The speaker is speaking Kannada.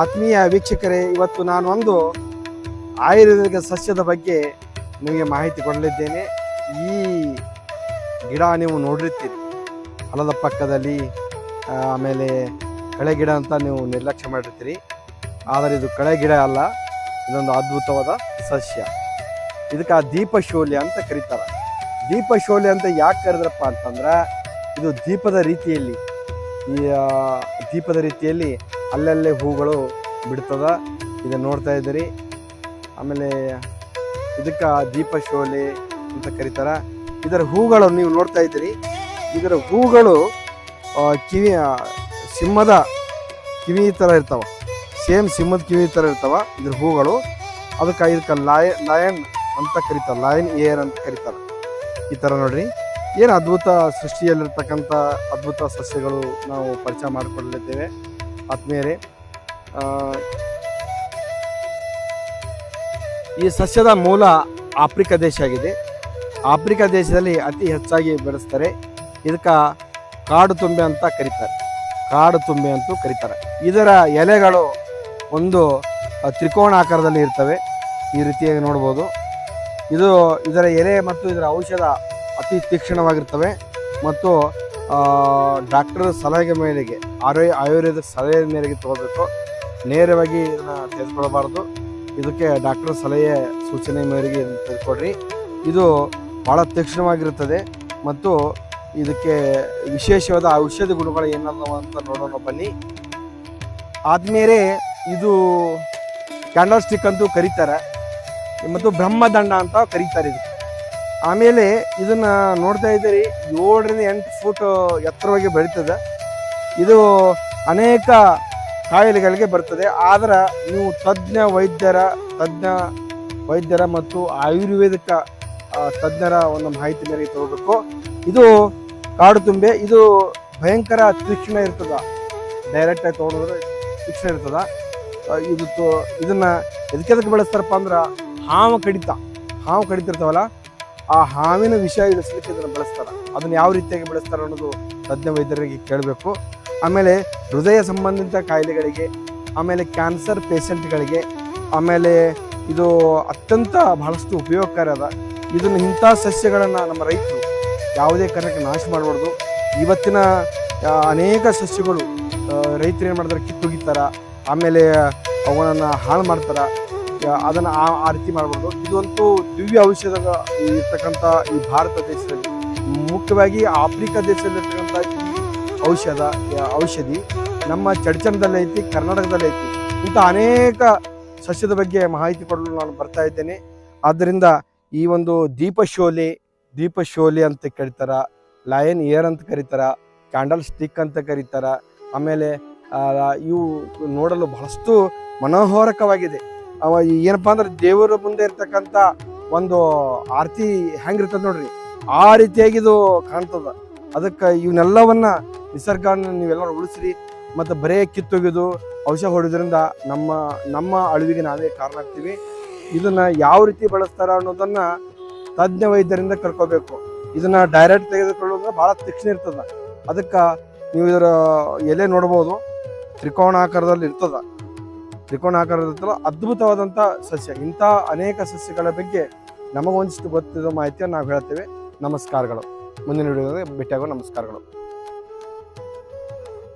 ಆತ್ಮೀಯ ವೀಕ್ಷಕರೇ, ಇವತ್ತು ನಾನು ಒಂದು ಆಯುರ್ವೇದಿಕ ಸಸ್ಯದ ಬಗ್ಗೆ ನಿಮಗೆ ಮಾಹಿತಿ ಕೊಡಲಿದ್ದೇನೆ. ಈ ಗಿಡ ನೀವು ನೋಡಿರ್ತೀರಿ. ಹೊಲದ ಪಕ್ಕದಲ್ಲಿ ಆಮೇಲೆ ಕಳೆ ಗಿಡ ಅಂತ ನೀವು ನಿರ್ಲಕ್ಷ್ಯ ಮಾಡಿರ್ತೀರಿ. ಆದರೆ ಇದು ಕಳೆ ಗಿಡ ಅಲ್ಲ, ಇದೊಂದು ಅದ್ಭುತವಾದ ಸಸ್ಯ. ಇದಕ್ಕೆ ಆ ದೀಪಶೋಲ್ಯ ಅಂತ ಕರೀತಾರೆ. ದೀಪಶೋಲ್ಯ ಅಂತ ಯಾಕೆ ಕರೆದ್ರಪ್ಪ ಅಂತಂದ್ರೆ, ಇದು ದೀಪದ ರೀತಿಯಲ್ಲಿ, ಈ ದೀಪದ ರೀತಿಯಲ್ಲಿ ಅಲ್ಲಲ್ಲೇ ಹೂಗಳು ಬಿಡ್ತದ. ಇದನ್ನು ನೋಡ್ತಾ ಇದ್ದೀರಿ. ಆಮೇಲೆ ಇದಕ್ಕೆ ದೀಪ ಶೋಲೆ ಅಂತ ಕರೀತಾರ. ಇದರ ಹೂಗಳು ನೀವು ನೋಡ್ತಾ ಇದ್ದೀರಿ. ಇದರ ಹೂಗಳು ಕಿವಿ ಸಿಂಹದ ಕಿವಿ ಥರ ಇರ್ತಾವ. ಸೇಮ್ ಸಿಂಹದ ಕಿವಿ ಥರ ಇರ್ತಾವ ಇದ್ರ ಹೂಗಳು. ಅದಕ್ಕೆ ಇದಕ್ಕೆ ಲಾಯ, ಲಯನ್ ಅಂತ ಕರೀತಾರೆ. ಲಯನ್ ಏರ್ ಅಂತ ಕರೀತಾರೆ. ಈ ಥರ ನೋಡ್ರಿ. ಏನು ಅದ್ಭುತ ಸೃಷ್ಟಿಯಲ್ಲಿರ್ತಕ್ಕಂಥ ಅದ್ಭುತ ಸಸ್ಯಗಳು ನಾವು ಪರಿಚಯ ಮಾಡಿಕೊಳ್ಳಲಿದ್ದೇವೆ ಆತ್ಮೀಯರೇ ಈ ಸಸ್ಯದ ಮೂಲ ಆಫ್ರಿಕಾ ದೇಶ ಆಗಿದೆ. ಆಫ್ರಿಕಾ ದೇಶದಲ್ಲಿ ಅತಿ ಹೆಚ್ಚಾಗಿ ಬೆಳೆಸ್ತಾರೆ. ಇದಕ್ಕೆ ಕಾಡು ತುಂಬೆ ಅಂತ ಕರೀತಾರೆ. ಕಾಡು ತುಂಬೆ ಅಂತೂ ಕರೀತಾರೆ. ಇದರ ಎಲೆಗಳು ಒಂದು ತ್ರಿಕೋಣ ಆಕಾರದಲ್ಲಿ ಇರ್ತವೆ. ಈ ರೀತಿಯಾಗಿ ನೋಡ್ಬೋದು. ಇದು ಇದರ ಎಲೆ ಮತ್ತು ಇದರ ಔಷಧ ಅತಿ ತೀಕ್ಷ್ಣವಾಗಿರ್ತವೆ. ಮತ್ತು ಡಾಕ್ಟರ್ ಸಲಹೆ ಮೇರೆಗೆ ಆರೋಗ್ಯ ಆಯುರ್ವೇದ ಸಲಹೆ ಮೇರೆಗೆ ತಗೋಬೇಕು. ನೇರವಾಗಿ ಇದನ್ನು ತೆಗೆದುಕೊಳ್ಬಾರ್ದು ಇದಕ್ಕೆ ಡಾಕ್ಟರ್ ಸಲಹೆ ಸೂಚನೆ ಮೇರೆಗೆ ತೆಗೆದುಕೊಡ್ರಿ. ಇದು ಭಾಳ ತೀಕ್ಷ್ಣವಾಗಿರುತ್ತದೆ ಮತ್ತು ಇದಕ್ಕೆ ವಿಶೇಷವಾದ ಔಷಧಿ ಗುಣಗಳು ಏನಲ್ಲವ ಅಂತ ನೋಡೋಣ ಬನ್ನಿ. ಆದಮೇಲೆ ಇದು ಕ್ಯಾಂಡಲ್ ಸ್ಟಿಕ್ ಅಂತೂ ಕರೀತಾರೆ. ಮತ್ತು ಬ್ರಹ್ಮದಂಡ ಅಂತ ಕರೀತಾರೆ ಇದು. ಆಮೇಲೆ ಇದನ್ನು ನೋಡ್ತಾ ಇದ್ದೀರಿ ಏಳರಿಂದ ಎಂಟು ಫೂಟ್ ಎತ್ತರವಾಗಿ ಬೆಳೀತದೆ. ಇದು ಅನೇಕ ಕಾಯಿಲೆಗಳಿಗೆ ಬರ್ತದೆ. ಆದರೆ ನೀವು ತಜ್ಞ ವೈದ್ಯರ ತಜ್ಞ ವೈದ್ಯರ ಮತ್ತು ಆಯುರ್ವೇದಿಕ ತಜ್ಞರ ಒಂದು ಮಾಹಿತಿ ಮೇರೆಗೆ ತಗೋಬೇಕು. ಇದು ಕಾಡು ತುಂಬೆ, ಇದು ಭಯಂಕರ ತೀಕ್ಷ್ಣ ಇರ್ತದ. ಡೈರೆಕ್ಟ್ ಆಗಿ ತೊಗೊಂಡ್ರೆ ತೀಕ್ಷ್ಣ ಇರ್ತದ. ಇದು ಇದನ್ನ ಎದಕ್ಕೆ ಬೆಳೆಸ್ತಾರಪ್ಪ ಅಂದ್ರೆ ಹಾವು ಕಡಿತ, ಹಾವು ಕಡಿತಿರ್ತಾವಲ್ಲ, ಆ ಹಾವಿನ ವಿಷಯ ಇಳಿಸ್ಲಿಕ್ಕೆ ಇದನ್ನು ಬೆಳೆಸ್ತಾರೆ. ಅದನ್ನ ಯಾವ ರೀತಿಯಾಗಿ ಬೆಳೆಸ್ತಾರೆ ಅನ್ನೋದು ತಜ್ಞ ವೈದ್ಯರಿಗೆ ಕೇಳಬೇಕು. ಆಮೇಲೆ ಹೃದಯ ಸಂಬಂಧಿತ ಕಾಯಿಲೆಗಳಿಗೆ, ಆಮೇಲೆ ಕ್ಯಾನ್ಸರ್ ಪೇಷಂಟ್ಗಳಿಗೆ, ಆಮೇಲೆ ಇದು ಅತ್ಯಂತ ಬಹಳಷ್ಟು ಉಪಯೋಗಕಾರಿ ಅದ. ಇದನ್ನು ಇಂಥ ಸಸ್ಯಗಳನ್ನು ನಮ್ಮ ರೈತರು ಯಾವುದೇ ಕಾರಣಕ್ಕೆ ನಾಶ ಮಾಡಬಾರ್ದು. ಇವತ್ತಿನ ಅನೇಕ ಸಸ್ಯಗಳು ರೈತರು ಏನು ಮಾಡ್ತಾರೆ, ಕಿತ್ತೊಗಿತಾರ, ಆಮೇಲೆ ಅವುಗಳನ್ನು ಹಾಳು ಮಾಡ್ತಾರ ಅದನ್ನು ಆ ಆ ರೀತಿ ಮಾಡಬಾರ್ದು. ಇದಂತೂ ದಿವ್ಯ ಔಷಧ ಇರ್ತಕ್ಕಂಥ ಈ ಭಾರತ ದೇಶದಲ್ಲಿ ಮುಖ್ಯವಾಗಿ ಆಫ್ರಿಕಾ ದೇಶದಲ್ಲಿ ಇರ್ತಕ್ಕಂಥ ಈ ಔಷಧ ಔಷಧಿ ನಮ್ಮ ಚಡ್ಚನದಲ್ಲಿ ಐತಿ, ಕರ್ನಾಟಕದಲ್ಲಿ ಐತಿ. ಇಂಥ ಅನೇಕ ಸಸ್ಯದ ಬಗ್ಗೆ ಮಾಹಿತಿ ಕೊಡಲು ನಾನು ಬರ್ತಾ ಇದ್ದೇನೆ. ಆದ್ದರಿಂದ ಈ ಒಂದು ದೀಪಶೋಲೆ ದೀಪಶೋಲೆ ಅಂತ ಕರೀತಾರ ಲಯನ್ ಏರ್ ಅಂತ ಕರೀತಾರ ಕ್ಯಾಂಡಲ್ ಸ್ಟಿಕ್ ಅಂತ ಕರೀತಾರ, ಆಮೇಲೆ ಇವು ನೋಡಲು ಬಹಳಷ್ಟು ಮನೋಹರಕವಾಗಿದೆ. ಅವ ಏನಪ್ಪಾ ಅಂದ್ರೆ ದೇವರ ಮುಂದೆ ಇರ್ತಕ್ಕಂಥ ಒಂದು ಆರತಿ ಹೆಂಗಿರ್ತದೆ ನೋಡ್ರಿ, ಆ ರೀತಿಯಾಗಿ ಇದು ಕಾಣ್ತದ. ಅದಕ್ಕೆ ಇವನ್ನೆಲ್ಲವನ್ನ ನಿಸರ್ಗನ ನೀವೆಲ್ಲರೂ ಉಳಿಸ್ರಿ ಮತ್ತು ಬರೇ ಕಿತ್ತೊಗೆದು ಔಷಧ ಹೊಡೆಯೋದ್ರಿಂದ ನಮ್ಮ ನಮ್ಮ ಅಳಿವಿಗೆ ನಾವೇ ಕಾರಣ ಆಗ್ತೀವಿ. ಇದನ್ನು ಯಾವ ರೀತಿ ಬಳಸ್ತಾರ ಅನ್ನೋದನ್ನು ತಜ್ಞ ವೈದ್ಯರಿಂದ ಕರ್ಕೋಬೇಕು. ಇದನ್ನು ಡೈರೆಕ್ಟ್ ತೆಗೆದುಕೊಳ್ಳೋದ್ರೆ ಭಾಳ ತೀಕ್ಷ್ಣ ಇರ್ತದೆ. ಅದಕ್ಕೆ ನೀವು ಇದರ ಎಲೆ ನೋಡ್ಬೋದು ತ್ರಿಕೋಣಾಕಾರದಲ್ಲಿ ಇರ್ತದ. ತ್ರಿಕೋಣಾಕಾರದ ಇರ್ತಲ್ಲ ಅದ್ಭುತವಾದಂಥ ಸಸ್ಯ. ಇಂಥ ಅನೇಕ ಸಸ್ಯಗಳ ಬಗ್ಗೆ ನಮಗೊಂದಿಷ್ಟು ಗೊತ್ತಿರೋ ಮಾಹಿತಿಯನ್ನು ನಾವು ಹೇಳ್ತೇವೆ. ನಮಸ್ಕಾರಗಳು. ಮುಂದಿನ ವಿಡಿಯೋದಲ್ಲಿ ಭೇಟಿಯಾಗೋ ನಮಸ್ಕಾರಗಳು.